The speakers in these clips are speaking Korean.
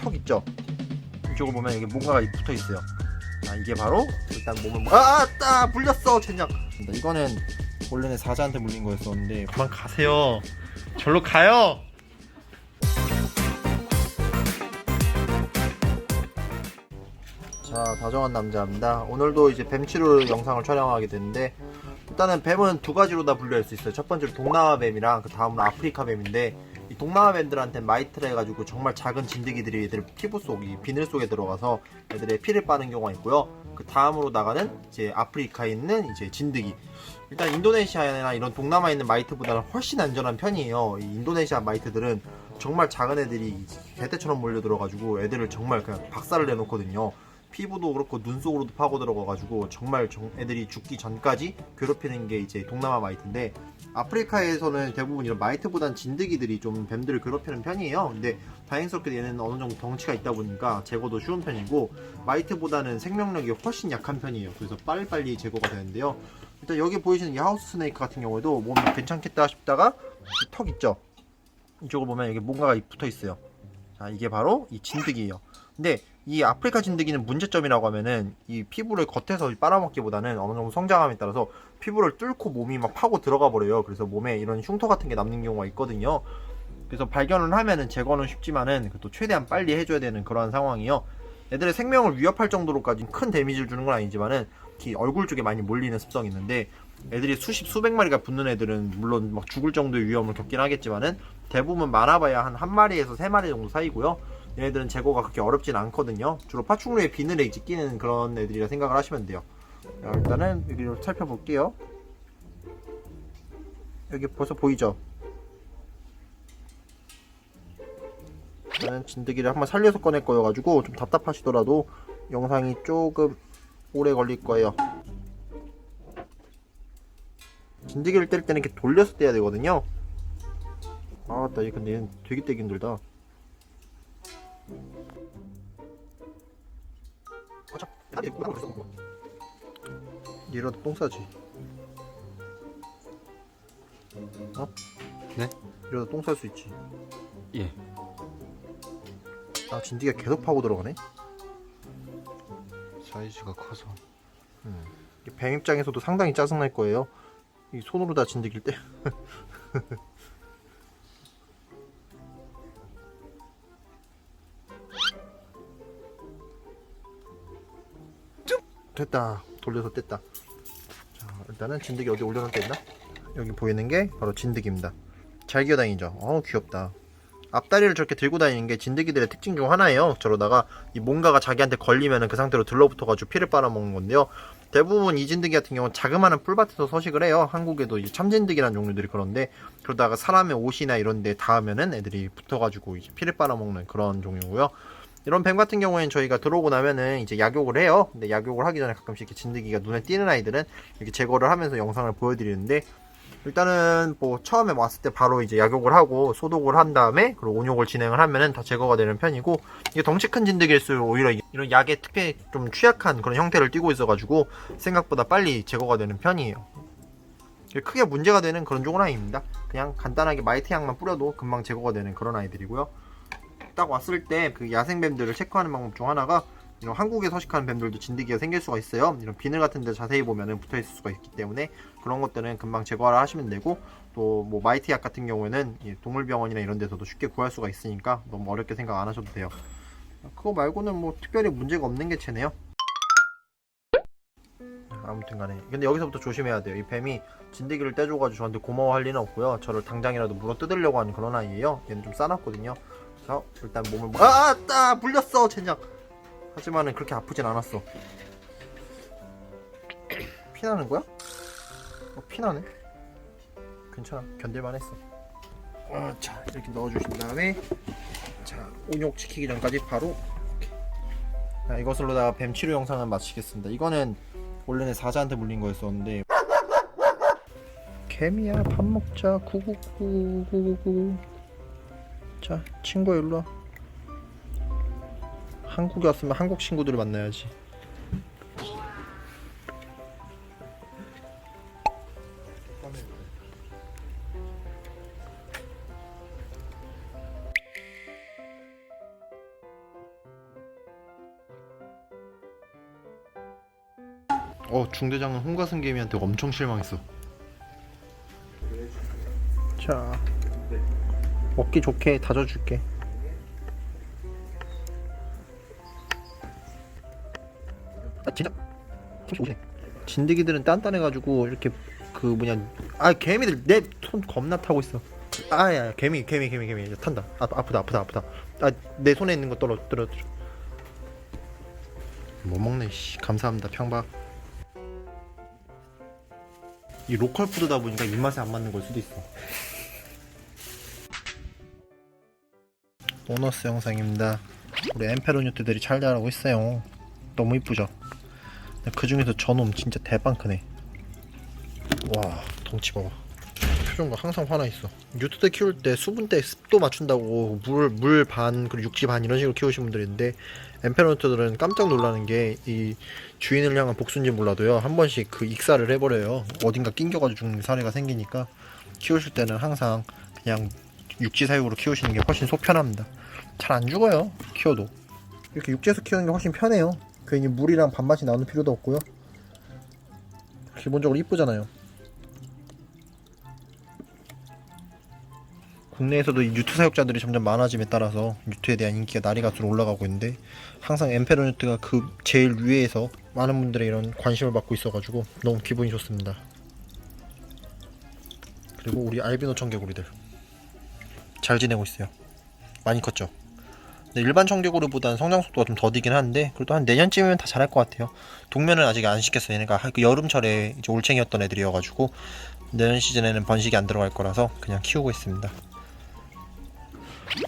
턱 있죠? 이쪽을 보면 여기 뭔가가 붙어 있어요. 아 이게 바로 일단 몸을 뭐- 아, 아, 아 물렸어 젠장. 이거는 원래는 사자한테 물린 거였었는데 그만 가세요. 절로 가요. 자 다정한 남자입니다. 오늘도 이제 뱀 치료 영상을 촬영하게 되는데 일단은 뱀은 두 가지로 다 분류할 수 있어요. 첫 번째로 동남아 뱀이랑 그 다음은 아프리카 뱀인데 이 동남아 뱀들한테 마이트라 해가지고 정말 작은 진드기들이 애들 피부 속, 이 비늘 속에 들어가서 애들의 피를 빠는 경우가 있고요. 그 다음으로 나가는 이제 아프리카에 있는 이제 진드기. 일단 인도네시아나 이런 동남아에 있는 마이트보다는 훨씬 안전한 편이에요. 이 인도네시아 마이트들은 정말 작은 애들이 개떼처럼 몰려들어가지고 애들을 정말 그냥 박살을 내놓거든요. 피부도 그렇고 눈 속으로도 파고 들어가가지고 정말 정- 애들이 죽기 전까지 괴롭히는 게 이제 동남아 마이트인데 아프리카에서는 대부분 이런 마이트보단 진드기들이 좀 뱀들을 괴롭히는 편이에요. 근데 다행스럽게 얘는 어느 정도 덩치가 있다 보니까 제거도 쉬운 편이고 마이트보다는 생명력이 훨씬 약한 편이에요. 그래서 빨리빨리 제거가 되는데요. 일단 여기 보이시는 이 하우스 스네이크 같은 경우에도 몸이 괜찮겠다 싶다가 이턱 있죠? 이쪽을 보면 여기 뭔가가 붙어 있어요. 자, 이게 바로 이 진드기예요. 근데 이 아프리카 진드기는 문제점이라고 하면은 이 피부를 겉에서 빨아먹기보다는 어느 정도 성장함에 따라서 피부를 뚫고 몸이 막 파고 들어가 버려요. 그래서 몸에 이런 흉터 같은 게 남는 경우가 있거든요. 그래서 발견을 하면은 제거는 쉽지만은 또 최대한 빨리 해줘야 되는 그러한 상황이요. 애들의 생명을 위협할 정도로까지 큰 데미지를 주는 건 아니지만은 특히 얼굴 쪽에 많이 몰리는 습성이 있는데 애들이 수십 수백 마리가 붙는 애들은 물론 막 죽을 정도의 위험을 겪긴 하겠지만은 대부분 많아봐야 한 한 마리에서 세 마리 정도 사이고요. 얘네들은 제거가 그렇게 어렵진 않거든요. 주로 파충류의 비늘에 이제 끼는 그런 애들이라 생각을 하시면 돼요. 자, 일단은 여기를 살펴볼게요. 여기 벌써 보이죠? 저는 진드기를 한번 살려서 꺼낼 거여가지고 좀 답답하시더라도 영상이 조금 오래 걸릴 거예요. 진드기를 때릴 때는 이렇게 돌려서 떼야 되거든요. 아, 나 이거 근데 되게 떼기 힘들다. 가자. 이러다 똥 싸지. 어? 네? 이러다 똥 쌀 수 있지. 예. 아, 진드기가 계속 파고 들어가네. 사이즈가 커서. 이게 뱀 입장에서도 상당히 짜증날 거예요. 이 손으로 다 진드기를 때. 됐다. 돌려서 뗐다. 자, 일단은 진드기 어디 데 있나? 여기 보이는 게 바로 진드기입니다. 잘 기어다니죠? 어우, 귀엽다. 앞다리를 저렇게 들고 다니는 게 진드기들의 특징 중 하나예요. 저러다가 이 뭔가가 자기한테 걸리면 그 상태로 들러붙어가지고 피를 빨아먹는 건데요. 대부분 이 진드기 같은 경우는 자그마한 풀밭에서 서식을 해요. 한국에도 이제 참진드기라는 종류들이 그런데 그러다가 사람의 옷이나 이런 데 닿으면은 애들이 붙어가지고 이제 피를 빨아먹는 그런 종류고요. 이런 뱀 같은 경우에는 저희가 들어오고 나면은 이제 약욕을 해요. 근데 약욕을 하기 전에 가끔씩 이렇게 진드기가 눈에 띄는 아이들은 이렇게 제거를 하면서 영상을 보여드리는데 일단은 뭐 처음에 왔을 때 바로 이제 약욕을 하고 소독을 한 다음에 그리고 온욕을 진행을 하면은 다 제거가 되는 편이고 이게 덩치 큰 진드기일수록 오히려 이런 약에 특히 좀 취약한 그런 형태를 띠고 있어가지고 생각보다 빨리 제거가 되는 편이에요. 크게 문제가 되는 그런 종은 아닙니다. 그냥 간단하게 마이트 약만 뿌려도 금방 제거가 되는 그런 아이들이고요. 딱 왔을 때 그 야생뱀들을 체크하는 방법 중 하나가 이런 한국에 서식하는 뱀들도 진드기가 생길 수가 있어요. 이런 비늘 같은 데 자세히 보면은 붙어 있을 수가 있기 때문에 그런 것들은 금방 제거를 하시면 되고 또 뭐 마이트 약 같은 경우에는 이 동물병원이나 이런 데서도 쉽게 구할 수가 있으니까 너무 어렵게 생각 안 하셔도 돼요. 그거 말고는 뭐 특별히 문제가 없는 게 쟤네요. 아무튼 간에 근데 여기서부터 조심해야 돼요. 이 뱀이 진드기를 떼줘가지고 저한테 고마워할 리는 없고요. 저를 당장이라도 물어 뜯으려고 하는 그런 아이예요. 얘는 좀 싸놨거든요. 그래서 일단 몸을 뭐- 아, 아, 아 물렸어 젠장. 하지만은 그렇게 아프진 않았어. 피나는 거야? 어, 피나네. 괜찮아. 견딜만 했어. 아, 자, 이렇게 넣어주신 다음에, 자, 온욕 시키기 전까지 바로. 자, 이것으로다가 뱀 치료 영상을 마치겠습니다. 이거는 원래는 사자한테 물린 거였었는데, 개미야, 밥 먹자. 구구구구구구. 자 친구 일로와. 한국에 왔으면 한국 친구들을 만나야지. 어 중대장은 홍가승 개미한테 엄청 실망했어. 자. 먹기 좋게 다져줄게. 아 진짜 35세. 진드기들은 단단해가지고 이렇게 그 뭐냐 아 개미들 내 손 겁나 타고 있어. 아야 개미 개미 개미 개미 탄다. 아, 아프다 아프다 아프다. 아 내 손에 있는 거 떨어 떨어져. 못 먹네 씨 감사합니다 평박. 이 로컬 푸드다 보니까 입맛에 안 맞는 걸 수도 있어. 보너스 영상입니다. 우리 엠페로뉴트들이 잘 자라고 있어요. 너무 이쁘죠? 그 중에서 저놈 진짜 대빵 크네. 와 덩치 봐봐. 표정과 항상 화나 있어. 뉴트들 키울 때 수분 때 습도 맞춘다고 물 물 반 그리고 육지 반 이런 식으로 키우신 분들이 있는데 엠페로뉴트들은 깜짝 놀라는 게 이 주인을 향한 복수인지 몰라도요 한 번씩 그 익사를 해버려요. 어딘가 낑겨가지고 죽는 사례가 생기니까 키우실 때는 항상 그냥 육지 사육으로 키우시는 게 훨씬 속편합니다. 잘 안 죽어요 키워도 이렇게 육지에서 키우는 게 훨씬 편해요. 괜히 물이랑 밥맛이 나오는 필요도 없고요. 기본적으로 이쁘잖아요. 국내에서도 이 유튜 사육자들이 점점 많아짐에 따라서 유튜에 대한 인기가 날이 갈수록 올라가고 있는데 항상 엠페로뉴트가 그 제일 위에서 많은 분들의 이런 관심을 받고 있어가지고 너무 기분이 좋습니다. 그리고 우리 알비노 청개구리들 잘 지내고 있어요. 많이 컸죠. 근데 일반 청개구리보다는 성장 속도가 좀 더디긴 한데 그래도 한 내년쯤이면 다 잘할 것 같아요. 동면은 아직 안 시켰어요. 한- 그 여름철에 이제 올챙이였던 애들이어가지고 내년 시즌에는 번식이 안 들어갈 거라서 그냥 키우고 있습니다.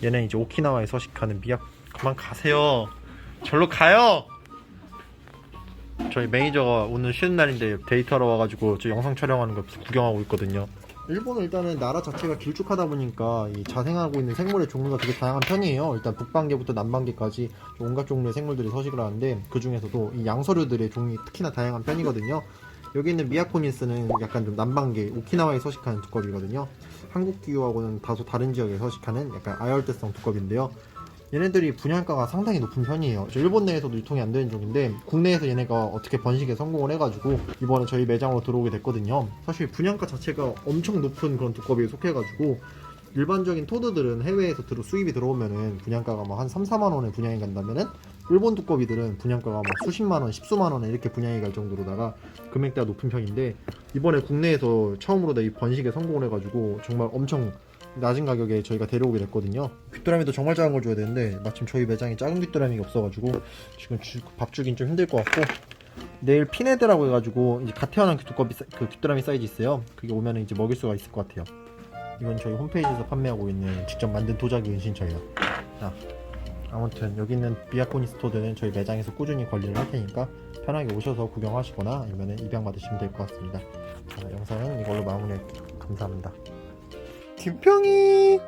얘는 이제 오키나와에 서식하는 미약. 그만 가세요. 절로 가요. 저희 매니저가 오늘 쉬는 날인데 데이트하러 와가지고 저 영상 촬영하는 거 구경하고 있거든요. 일본은 일단은 나라 자체가 길쭉하다 보니까 이 자생하고 있는 생물의 종류가 되게 다양한 편이에요. 일단 북반계부터 남반계까지 온갖 종류의 생물들이 서식을 하는데 그 중에서도 이 양서류들의 종이 특히나 다양한 편이거든요. 여기 있는 미야코니스는 약간 좀 남반계 오키나와에 서식하는 두꺼비거든요. 한국 기후하고는 다소 다른 지역에 서식하는 약간 아열대성 두꺼비인데요. 얘네들이 분양가가 상당히 높은 편이에요. 저 일본 내에서도 유통이 안 되는 종인데 국내에서 얘네가 어떻게 번식에 성공을 해가지고 이번에 저희 매장으로 들어오게 됐거든요. 사실 분양가 자체가 엄청 높은 그런 두꺼비에 속해가지고 일반적인 토드들은 해외에서 들어 수입이 들어오면은 분양가가 뭐 한 3, 4만 원에 분양이 간다면은 일본 두꺼비들은 분양가가 뭐 수십만 원, 십수만 원에 이렇게 분양이 갈 정도로다가 금액대가 높은 편인데 이번에 국내에서 처음으로 이 번식에 성공을 해가지고 정말 엄청 낮은 가격에 저희가 데려오게 됐거든요. 귀뚜라미도 정말 작은 걸 줘야 되는데 마침 저희 매장에 작은 귀뚜라미가 없어가지고 지금 주- 밥 주긴 좀 힘들 것 같고 내일 피네드라고 해가지고 이제 갓 태어난 그 두꺼비 사- 그 귀뚜라미 사이즈 있어요. 그게 오면 은 이제 먹일 수가 있을 것 같아요. 이건 저희 홈페이지에서 판매하고 있는 직접 만든 도자기 은신처예요. 자, 아무튼 여기 있는 비아코니 스토어는 저희 매장에서 꾸준히 관리를 할 테니까 편하게 오셔서 구경하시거나 아니면 입양 받으시면 될 것 같습니다. 자, 영상은 이걸로 마무리할게요. 감사합니다. 김평이